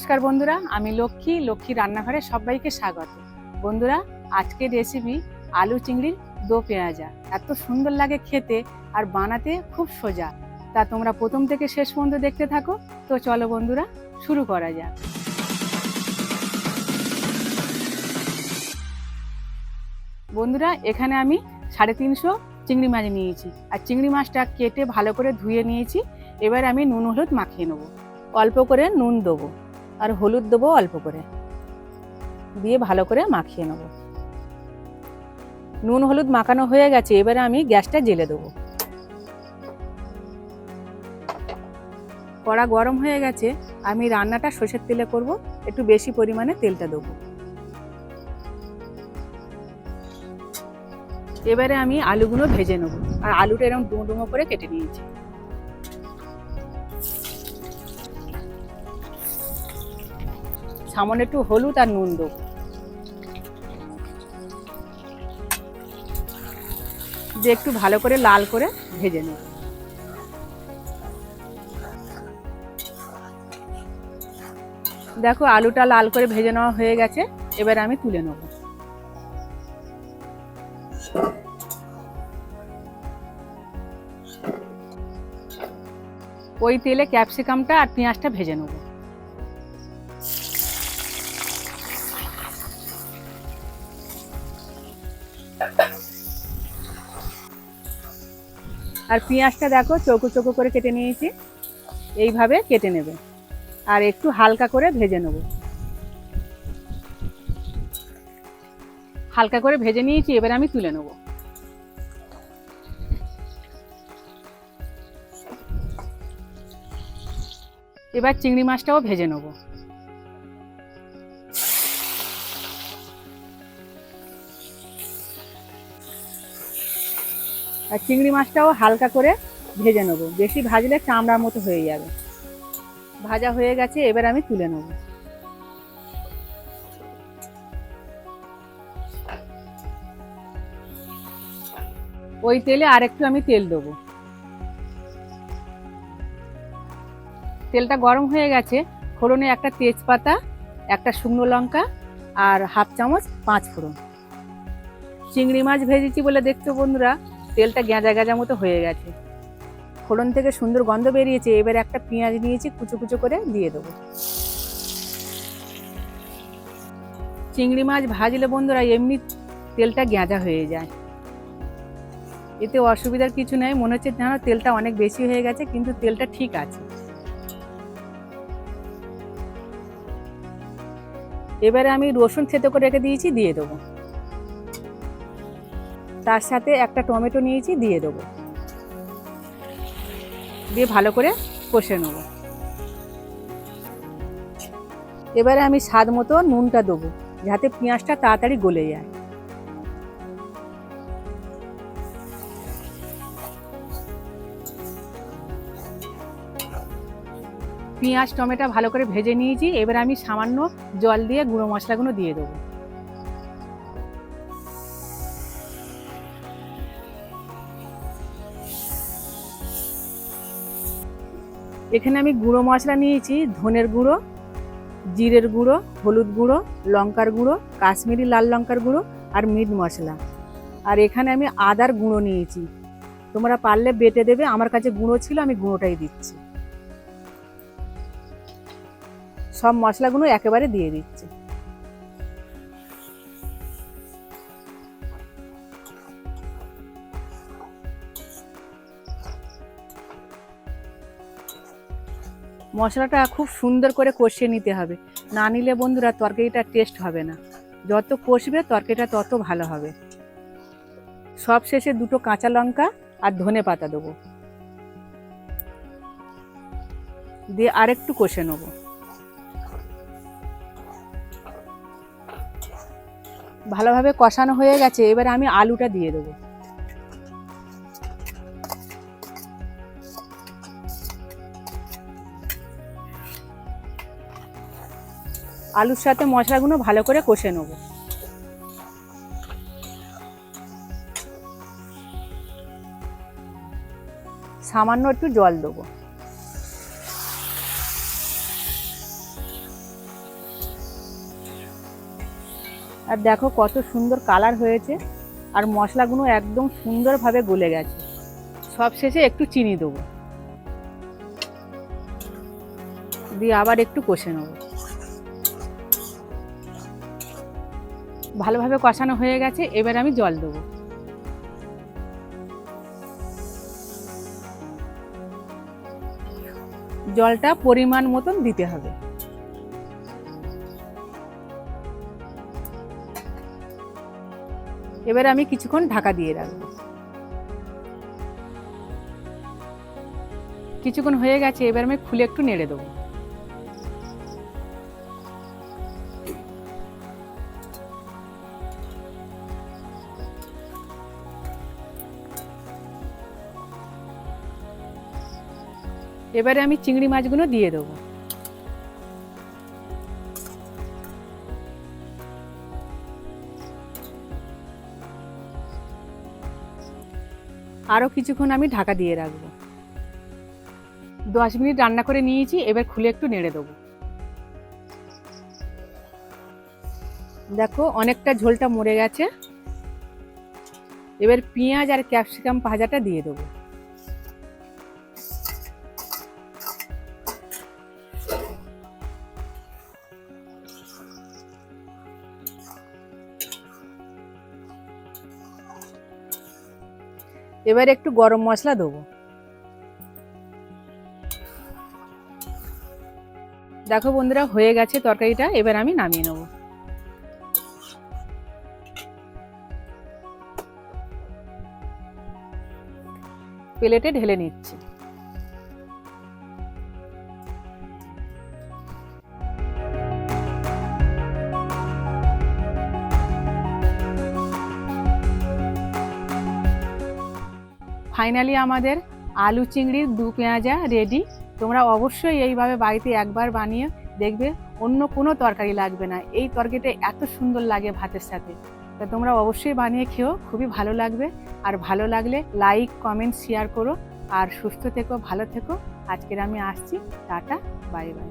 নমস্কার বন্ধুরা, আমি লক্ষ্মী লক্ষ্মী রান্নাঘরে সবাইকে স্বাগত। বন্ধুরা, আজকের রেসিপি আলু চিংড়ির দো পেঁয়াজা। এত সুন্দর লাগে খেতে আর বানাতে খুব সোজা। তা তোমরা প্রথম থেকে শেষ পর্যন্ত দেখতে থাকো। তো চলো বন্ধুরা, শুরু করা যাক। বন্ধুরা, এখানে আমি সাড়ে তিনশো চিংড়ি মাছ নিয়েছি। আর চিংড়ি মাছটা কেটে ভালো করে ধুয়ে নিয়েছি। এবার আমি নুন, হলুদ মাখিয়ে নেব। অল্প করে নুন দেবো। আর হলুদ দেবো অল্প করে। দিয়ে ভালো করে মাখিয়ে নেব। নুন হলুদ মাখানো হয়ে গেছে, এবারে আমি গ্যাসটা জেলে দেবো। কড়া গরম হয়ে গেছে, আমি রান্নাটা সর্ষের তেলে করব, একটু বেশি পরিমাণে তেলটা দেবো। এবারে আমি আলুগুলো ভেজে নেব, আর আলুটা এরকম ডুমো ডুমো করে কেটে নিয়েছি। সামান্য একটু হলুদ আর নুন দেবো। যে একটু ভালো করে লাল করে ভেজে নেব। দেখো আলুটা লাল করে ভেজে নেওয়া হয়ে গেছে, এবার আমি তুলে নেব। ওই তেলে ক্যাপসিকামটা আর পেঁয়াজটা ভেজে নেব। আর পেঁয়াজটা দেখো, চৌকো চৌকো করে কেটে নিয়েছি। এইভাবে কেটে নেবে। আর একটু হালকা করে ভেজে নেব। হালকা করে ভেজে নিয়েছি, এবার আমি তুলে নেব। এবার চিংড়ি মাছটাও ভেজে নেব। চিংড়ি মাছটাও হালকা করে ভেজে নেব। বেশি ভাজলে চামড়ার মতো হয়ে যাবে। ভাজা হয়ে গেছে, এবার আমি তুলে নেব। ওই তেলে আরেকটু আমি তেল দেবো। তেলটা গরম হয়ে গেছে, ফোড়নে একটা তেজপাতা, একটা শুকনো লঙ্কা আর হাফ চামচ পাঁচ ফোড়ন। চিংড়ি মাছ ভেজেছি বলে দেখছ বন্ধুরা তেলটা গেঁজা গেঁজা মতো হয়ে গেছে। ফোড়ন থেকে সুন্দর গন্ধ বেরিয়েছে, এবার একটা পেঁয়াজ নিয়েছি, কুচো কুচো করে দিয়ে দেবো। চিংড়ি মাছ ভাজলে বন্ধুরা এমনি তেলটা গেঁজা হয়ে যায়। এতে অসুবিধার কিছু নেই, মনে হচ্ছে যেন তেলটা অনেক বেশি হয়ে গেছে, কিন্তু তেলটা ঠিক আছে। এবারে আমি রসুন থেতো করে রেখে দিয়েছি, দিয়ে দেবো। তার সাথে একটা টমেটো নিয়েছি, দিয়ে দেবো। দিয়ে ভালো করে কষে নেব। এবারে আমি স্বাদ মতো নুনটা দেবো, যাতে পেঁয়াজটা তাড়াতাড়ি গলে যায়। পেঁয়াজ, টমেটো ভালো করে ভেজে নিয়েছি। এবার আমি সামান্য জল দিয়ে গুঁড়ো মশলাগুলো দিয়ে দেবো। এখানে আমি গুঁড়ো মশলা নিয়েছি, ধনের গুঁড়ো, জিরের গুঁড়ো, হলুদ গুঁড়ো, লঙ্কার গুঁড়ো, কাশ্মীরি লাল লঙ্কার গুঁড়ো আর মিট মশলা। আর এখানে আমি আদার গুঁড়ো নিয়েছি। তোমরা পারলে বেটে দেবে, আমার কাছে গুঁড়ো ছিল, আমি গুঁড়োটাই দিচ্ছি। সব মশলাগুলো একেবারে দিয়ে দিচ্ছি। মশলাটা খুব সুন্দর করে কষিয়ে নিতে হবে। না নিলে বন্ধুরা তরকারিটা টেস্ট হবে না। যত কষবে তরকারিটা তত ভালো হবে। সব শেষে দুটো কাঁচা লঙ্কা আর ধনে পাতা দেবো। দিয়ে আরেকটু কষে নেব। ভালোভাবে কষানো হয়ে গেছে, এবার আমি আলুটা দিয়ে দেবো। আলুর সাথে মশলাগুলো ভালো করে কষে নেব। সামান্য একটু জল দেবো। আর দেখো কত সুন্দর কালার হয়েছে, আর মশলাগুলো একদম সুন্দরভাবে গলে গেছে। সব শেষে একটু চিনি দেবো। দিয়ে আবার একটু কষে নেব। ভালোভাবে কষানো হয়ে গেছে, এবার আমি জল দেবো। জলটা পরিমাণ মতন দিতে হবে। এবার আমি কিছুক্ষণ ঢাকা দিয়ে রাখব। কিছুক্ষণ হয়ে গেছে, এবার আমি খুলে একটু নেড়ে দেবো। এবারে আমি চিংড়ি মাছগুলো দিয়ে দেবো। আরও কিছুক্ষণ আমি ঢাকা দিয়ে রাখব। দশ মিনিট রান্না করে নিয়েছি, এবার খুলে একটু নেড়ে দেবো। দেখো, অনেকটা ঝোলটা মরে গেছে। এবার পেঁয়াজ আর ক্যাপসিকাম ভাজাটা দিয়ে দেবো। এবার একটু গরম মশলা দেবো। দেখো বন্ধুরা, হয়ে গেছে তরকারিটা, এবার আমি নামিয়ে নেব। প্লেটে ঢেলে নিচ্ছি। ফাইনালি আমাদের আলু চিংড়ির দু পেঁয়াজা রেডি তোমরা অবশ্যই এইভাবে বাড়িতে একবার বানিয়ে দেখবে, অন্য কোনো তরকারি লাগবে না। এই তরকারিটা এত সুন্দর লাগে ভাতের সাথে। তা তোমরা অবশ্যই বানিয়ে খেও, খুবই ভালো লাগবে। আর ভালো লাগলে লাইক কমেন্ট শেয়ার করো। আর সুস্থ থেকো, ভালো থেকো। আজকের আমি আসছি। Tata bye bye